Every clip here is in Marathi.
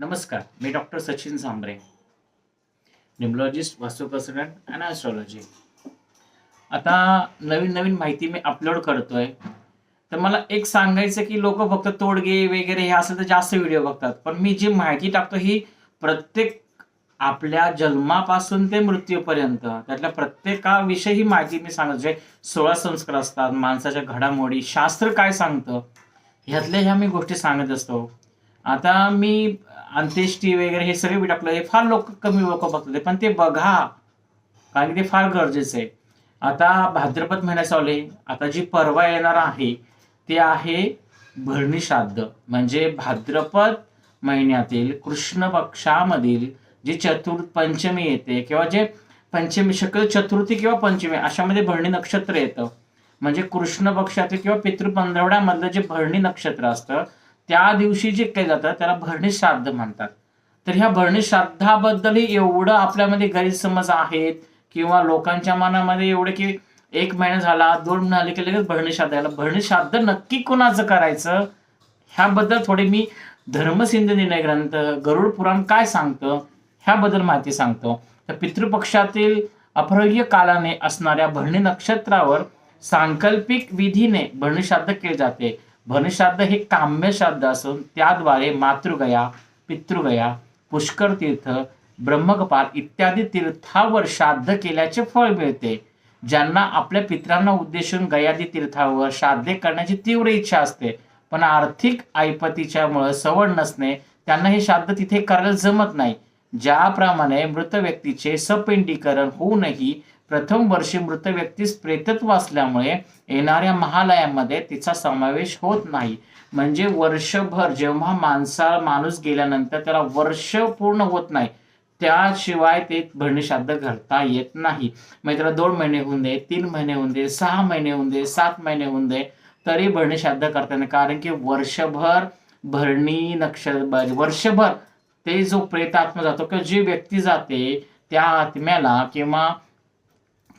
नमस्कार मी डॉक्टर सचिन सांबरे न्युमलॉजिस्ट वास्तुप्रसरण अँड ॲस्ट्रॉलॉजी आता नवीन नवीन माहिती मी अपलोड करतोय. तर मला एक सांगायचं की लोक फक्त तोडगे वगैरे हे असं तर जास्त व्हिडिओ बघतात. पण मी जी माहिती टाकतो ही प्रत्येक आपल्या जन्मापासून ते मृत्यूपर्यंत त्यातल्या प्रत्येकाविषयी ही माहिती मी सांगत जे सोळा संस्कार असतात माणसाच्या घडामोडी शास्त्र काय सांगतं ह्यातल्या ह्या मी गोष्टी सांगत असतो. आता मी अंत्येष्टी वगैरे हे सगळे आपलं हे फार लोक कमी लोक बघतात पण ते बघा. कारण की ते फार गरजेचं आहे. आता भाद्रपद महिन्यात आहे. आता जी परवा येणार आहे ते आहे भरणी श्राद्ध. म्हणजे भाद्रपद महिन्यातील कृष्ण पक्षामधील जी चतुर् पंचमी येते किंवा जे पंचमी शक्य चतुर्थी किंवा पंचमी अशामध्ये भरणी नक्षत्र येतं. म्हणजे कृष्ण पक्षातील किंवा पितृ पंधरवड्यामधलं जे भरणी नक्षत्र असतं त्या दिवशी जे केलं जातं त्याला भरणी श्राद्ध म्हणतात. तर ह्या भरणी श्राद्धाबद्दलही एवढं आपल्यामध्ये गैरसमज आहेत किंवा लोकांच्या मनामध्ये एवढे की एक महिना झाला दोन महिने आले की लगेच भरणीश्राद्ध श्राद्ध याला भरणी श्राद्ध नक्की कोणाचं करायचं? ह्याबद्दल थोडे मी धर्मसिंध निर्णय ग्रंथ गरुड पुराण काय सांगतं ह्याबद्दल माहिती सांगतो. तर पितृपक्षातील अपरह्य कालाने असणाऱ्या भरणी नक्षत्रावर सांकल्पिक विधीने भरणीश्राद्ध केले जाते. भरणीश्राद्ध हे काम्य श्राद्ध असून त्याद्वारे मातृगया पितृगया पुष्कर तीर्थ ब्रह्मकपाल इत्यादी तीर्थावर श्राद्ध केल्याचे फळ मिळते ज्यांना आपल्या पित्रांना उद्देशून गयादी तीर्थावर श्राद्धे करण्याची तीव्र इच्छा असते. पण आर्थिक ऐपतीच्यामुळे सवड नसणे त्यांना हे श्राद्ध तिथे करायला जमत नाही. ज्याप्रमाणे मृत व्यक्तीचे सपिंडीकरण होऊनही प्रथम वर्षी मृत व्यक्तीस प्रेतत्व असल्यामुळे येणाऱ्या महालयामध्ये तिचा समावेश होत नाही. म्हणजे वर्षभर जेव्हा माणसा माणूस गेल्यानंतर त्याला वर्ष पूर्ण होत नाही त्याशिवाय ते भरणीश्राद्ध घडता येत नाही. मग त्याला दोन महिने होऊन दे तीन महिने होऊन दे सहा महिने होऊन दे सात महिने होऊन दे तरी भरणीश्राद्ध करता येणार कारण की वर्षभर भरणी नक्षत्र वर्षभर ते जो प्रेतात्मा जातो किंवा जी व्यक्ती जाते त्या आत्म्याला किंवा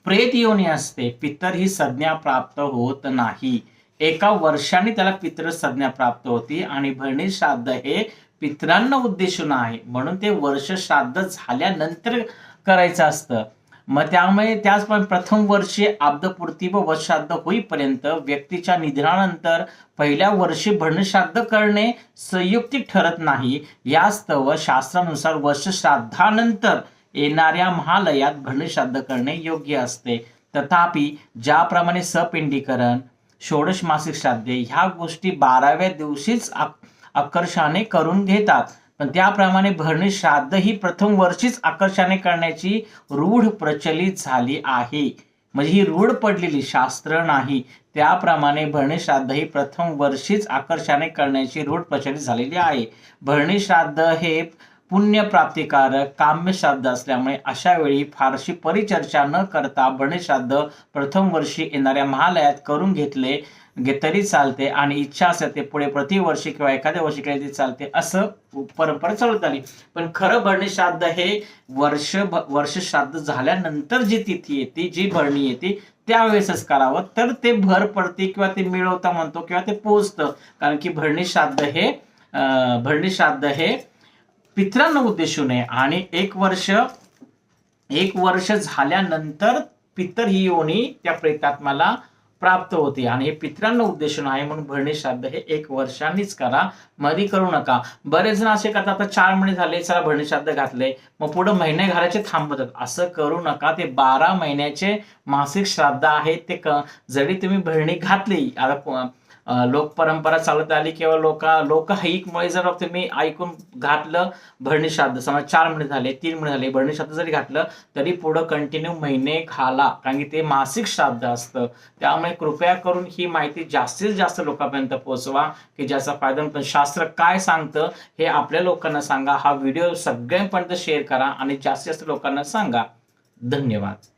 प्रेत योनी असते. पितर ही संज्ञा प्राप्त होत नाही. एका वर्षाने त्याला पितर संज्ञा प्राप्त होती आणि भरणी श्राद्ध हे पितरांना उद्देशून आहे म्हणून ते वर्ष श्राद्ध झाल्यानंतर करायचं असतं. मग त्यामुळे त्याचप्रमाणे प्रथम वर्षी आब्दपूर्ती व वश्राद्ध होईपर्यंत व्यक्तीच्या निधनानंतर पहिल्या वर्षी भरणश्राद्ध करणे संयुक्तिक ठरत नाही. यास्तव शास्त्रानुसार वर्ष श्राद्धानंतर येणाऱ्या महालयात भरणश्राद्ध करणे योग्य असते. तथापि ज्याप्रमाणे सपिंडीकरण षोडश मासिक श्राद्धे ह्या गोष्टी बाराव्या दिवशीच आकर्षाने करून घेतात. पण त्याप्रमाणे भरणी श्राद्ध ही प्रथम वर्षीच आकर्षाने करण्याची रूढ प्रचलित झाली आहे. म्हणजे ही रूढ पडलेली शास्त्र नाही. त्याप्रमाणे भरणी श्राद्ध ही प्रथम वर्षीच आकर्षाने करण्याची रूढ प्रचलित झालेली आहे. भरणी श्राद्ध हे पुण्यप्राप्तिकारक काम्य श्राद्ध असल्यामुळे अशा वेळी फारशी परिचर्चा न करता भरणी श्राद्ध प्रथम वर्षी येणाऱ्या महालयात करून घेतले तरी चालते आणि इच्छा असेल ते पुढे प्रतिवर्षी किंवा एखाद्या वर्षी केले तरी चालते असं परंपरा चालत आली पण खरं भरणी श्राद्ध हे वर्ष वर्ष श्राद्ध झाल्यानंतर जी तिथी येते जी भरणी येते त्यावेळेसच करावं. तर ते भर पडते किंवा ते मिळवता म्हणतो किंवा ते पोचतं. कारण की भरणी श्राद्ध हे भरणी श्राद्ध हे पित्रांना उद्देशून आहे आणि एक वर्ष एक वर्ष झाल्यानंतर पितर ही योनी त्या प्रेतात्माला प्राप्त होते. आणि हे पित्रांना उद्देशून आहे म्हणून भरणी श्राद्ध हे एक वर्षांनीच करा. मध्ये करू नका. बरेच जण असे करतात आता चार महिने झाले चला भरणी श्राद्ध घातले. मग पुढे महिने घालायचे थांबतात. असं करू नका. ते बारा महिन्याचे मासिक श्राद्ध आहे. ते क जरी तुम्ही भरणी घातली आता लोकपरंपरा चालत आली किंवा लोक लोक जर तुम्ही ऐकून घातलं भरणी श्राद्ध समजा चार महिने झाले तीन महिने झाले भरणी श्राद्ध जरी घातलं तरी पुढं कंटिन्यू महिने घाला. कारण की ते मासिक श्राद्ध असतं. त्यामुळे कृपया करून ही माहिती जास्तीत जास्त लोकांपर्यंत पोहोचवा की ज्याचा फायदा पण शास्त्र काय सांगतं हे आपल्या लोकांना सांगा. हा व्हिडिओ सगळ्यांपर्यंत शेअर करा आणि जास्तीत जास्त लोकांना सांगा. धन्यवाद.